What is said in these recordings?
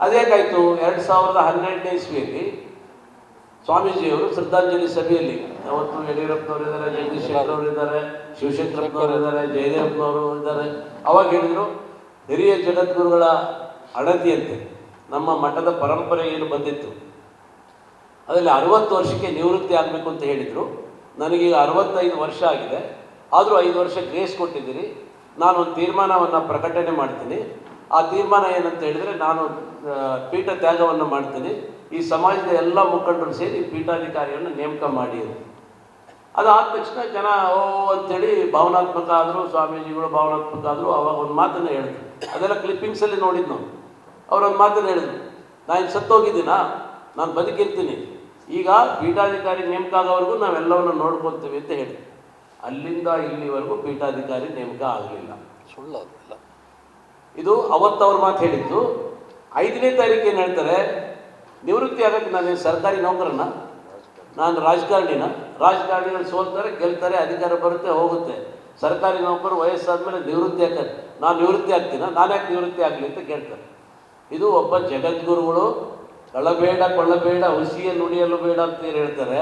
ಅದೇಕಾಯಿತು ಎರಡು ಸಾವಿರದ ಹನ್ನೆರಡನೇ ಇಸ್ವಿಯಲ್ಲಿ ಸ್ವಾಮೀಜಿಯವರು ಶ್ರದ್ಧಾಂಜಲಿ ಸಭೆಯಲ್ಲಿ. ಅವತ್ತು ಯಡಿಯೂರಪ್ಪನವರು ಇದ್ದಾರೆ, ಜಗದೀಶ್ ಶೆಟ್ಟರ್ ಅವರು ಇದ್ದಾರೆ, ಶಿವಶಂಕರಪ್ಪನವರು ಇದ್ದಾರೆ, ಜಯದೇವಪ್ಪನವರು ಇದ್ದಾರೆ. ಅವಾಗ ಹೇಳಿದರು, ಹಿರಿಯ ಜಗದ್ಗುರುಗಳ ಅಣತಿಯಂತೆ ನಮ್ಮ ಮಠದ ಪರಂಪರೆ ಏನು ಬಂದಿತ್ತು? ಅದರಲ್ಲಿ ಅರವತ್ತು ವರ್ಷಕ್ಕೆ ನಿವೃತ್ತಿ ಆಗಬೇಕು ಅಂತ ಹೇಳಿದರು. ನನಗೀಗ ಅರವತ್ತೈದು ವರ್ಷ ಆಗಿದೆ. ಆದರೂ ಐದು ವರ್ಷ ಗ್ರೇಸ್ ಕೊಟ್ಟಿದ್ದೀರಿ. ನಾನು ಒಂದು ತೀರ್ಮಾನವನ್ನು ಪ್ರಕಟಣೆ ಮಾಡ್ತೀನಿ. ಆ ತೀರ್ಮಾನ ಏನಂತ ಹೇಳಿದರೆ ನಾನು ಪೀಠ ತ್ಯಾಗವನ್ನು ಮಾಡ್ತೀನಿ. ಈ ಸಮಾಜದ ಎಲ್ಲ ಮುಖಂಡರು ಸೇರಿ ಪೀಠಾಧಿಕಾರಿಯನ್ನು ನೇಮಕ ಮಾಡಿ ಅಂತ. ಅದಾದ ತಕ್ಷಣ ಜನ, ಓ, ಅಂತೇಳಿ ಭಾವನಾತ್ಮಕ ಆದರೂ, ಸ್ವಾಮೀಜಿಗಳು ಭಾವನಾತ್ಮಕ ಆದರೂ, ಅವಾಗ ಒಂದು ಮಾತನ್ನು ಹೇಳಿದ್ರು. ಅದೆಲ್ಲ ಕ್ಲಿಪ್ಪಿಂಗ್ಸಲ್ಲಿ ನೋಡಿದ್ದು ನಾವು. ಅವರೊಂದು ಮಾತನ್ನು ಹೇಳಿದ್ರು. ನಾನು ಸತ್ತೋಗಿದ್ದೀನಾ? ನಾನು ಬದುಕಿರ್ತೀನಿ. ಈಗ ಪೀಠಾಧಿಕಾರಿ ನೇಮಕ ಆಗೋವರೆಗೂ ನಾವೆಲ್ಲವನ್ನು ನೋಡ್ಕೊತೀವಿ ಅಂತ ಹೇಳಿ ಅಲ್ಲಿಂದ ಇಲ್ಲಿವರೆಗೂ ಪೀಠಾಧಿಕಾರಿ ನೇಮಕ ಆಗಲಿಲ್ಲ. ಸುಳ್ಳು ಇದು ಅವತ್ತವ್ರ ಮಾತು ಹೇಳಿದ್ದು. ಐದನೇ ತಾರೀಕು ಏನು ಹೇಳ್ತಾರೆ, ನಿವೃತ್ತಿ ಆಗೋಕ್ಕೆ ನಾನು ಸರ್ಕಾರಿ ನೌಕರನ? ನಾನು ರಾಜಕಾರಣಿನ. ರಾಜಕಾರಣಿಗಳು ಸೋಲ್ತಾರೆ, ಗೆಲ್ತಾರೆ, ಅಧಿಕಾರ ಬರುತ್ತೆ, ಹೋಗುತ್ತೆ. ಸರ್ಕಾರಿ ನೌಕರು ವಯಸ್ಸಾದ್ಮೇಲೆ ನಿವೃತ್ತಿ ಆಗ್ತಾರೆ. ನಾನು ನಿವೃತ್ತಿ ಆಗ್ತೀನ? ನಾನು ಯಾಕೆ ನಿವೃತ್ತಿ ಆಗಲಿ ಅಂತ ಕೇಳ್ತಾರೆ. ಇದು ಒಬ್ಬ ಜಗದ್ಗುರುಗಳು ಕಳಬೇಡ ಕೊಳ್ಳಬೇಡ, ಹುಸಿಯ ನುಡಿಯಲು ಬೇಡ ಅಂತ ಏನು ಹೇಳ್ತಾರೆ.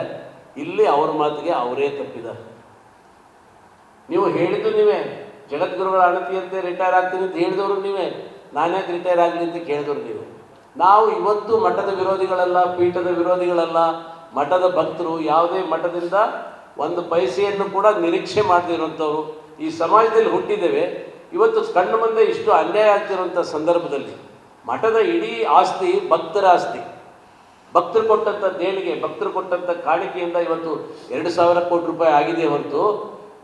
ಇಲ್ಲಿ ಅವ್ರ ಮಾತಿಗೆ ಅವರೇ ತಪ್ಪಿದ್ದಾರೆ. ನೀವು ಹೇಳಿದ್ದು ನೀವೇ. ಜಗದ್ಗುರುಗಳ ಅಣತಿಯಂತೆ ರಿಟೈರ್ ಆಗ್ತೀನಿ ಅಂತ ಹೇಳಿದವರು ನೀವೇ. ನಾನ್ಯಾಕೆ ರಿಟೈರ್ ಆಗಲಿ ಅಂತ ಕೇಳಿದವರು ನೀವು. ನಾವು ಇವತ್ತು ಮಠದ ವಿರೋಧಿಗಳಲ್ಲ, ಪೀಠದ ವಿರೋಧಿಗಳಲ್ಲ, ಮಠದ ಭಕ್ತರು ಯಾವುದೇ ಮಠದಿಂದ ಒಂದು ಪೈಸೆಯನ್ನು ಕೂಡ ನಿರೀಕ್ಷೆ ಮಾಡದಿರುವಂಥವ್ರು ಈ ಸಮಾಜದಲ್ಲಿ ಹುಟ್ಟಿದ್ದೇವೆ. ಇವತ್ತು ಕಣ್ಣು ಮುಂದೆ ಇಷ್ಟು ಅನ್ಯಾಯ ಆಗ್ತಿರುವಂಥ ಸಂದರ್ಭದಲ್ಲಿ ಮಠದ ಇಡೀ ಆಸ್ತಿ ಭಕ್ತರ ಆಸ್ತಿ. ಭಕ್ತರು ಕೊಟ್ಟಂಥ ದೇಣಿಗೆ, ಭಕ್ತರು ಕೊಟ್ಟಂಥ ಕಾಣಿಕೆಯಿಂದ ಇವತ್ತು ಎರಡು ಸಾವಿರ ಕೋಟಿ ರೂಪಾಯಿ ಆಗಿದೆ ಹೊರತು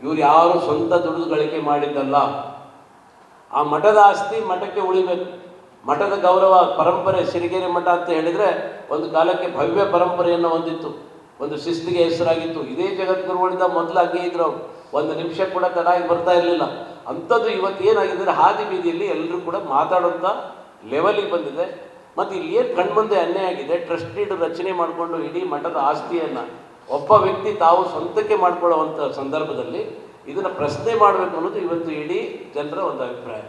ಇವ್ರು ಯಾರು ಸ್ವಂತ ದುಡಿದು ಗಳಿಕೆ ಮಾಡಿದ್ದಲ್ಲ, ಆ ಮಠದ ಆಸ್ತಿ ಮಠಕ್ಕೆ ಉಳಿಬೇಕು. ಮಠದ ಗೌರವ, ಪರಂಪರೆ, ಸಿರಿಗೆರೆ ಮಠ ಅಂತ ಹೇಳಿದರೆ ಒಂದು ಕಾಲಕ್ಕೆ ಭವ್ಯ ಪರಂಪರೆಯನ್ನು ಹೊಂದಿತ್ತು. ಒಂದು ಶಿಸ್ತಿಗೆ ಹೆಸರಾಗಿತ್ತು. ಇದೇ ಜಗದ್ಗುರುಗಳಿಂದ ಮೊದಲು ಹಂಗೆ ಇದ್ರು ಒಂದು ನಿಮಿಷ ಕೂಡ ಚೆನ್ನಾಗಿ ಬರ್ತಾ ಇರಲಿಲ್ಲ. ಅಂಥದ್ದು ಇವತ್ತು ಏನಾಗಿದ್ದರೆ ಹಾದಿ ಬೀದಿಯಲ್ಲಿ ಎಲ್ಲರೂ ಕೂಡ ಮಾತಾಡುವಂಥ ಲೆವೆಲಿಗೆ ಬಂದಿದೆ. ಮತ್ತು ಇಲ್ಲಿ ಏನು ಕಣ್ಮುಂದೆ ಅನ್ಯಾಯ ಆಗಿದೆ? ಟ್ರಸ್ಟಿಡ್ ರಚನೆ ಮಾಡಿಕೊಂಡು ಇಡೀ ಮಠದ ಆಸ್ತಿಯನ್ನು ಒಬ್ಬ ವ್ಯಕ್ತಿ ತಾವು ಸ್ವಂತಕ್ಕೆ ಮಾಡ್ಕೊಳ್ಳುವಂಥ ಸಂದರ್ಭದಲ್ಲಿ ಇದನ್ನು ಪ್ರಶ್ನೆ ಮಾಡಬೇಕು ಅನ್ನೋದು ಇವತ್ತು ಇಡೀ ಜನರ ಒಂದು ಅಭಿಪ್ರಾಯ.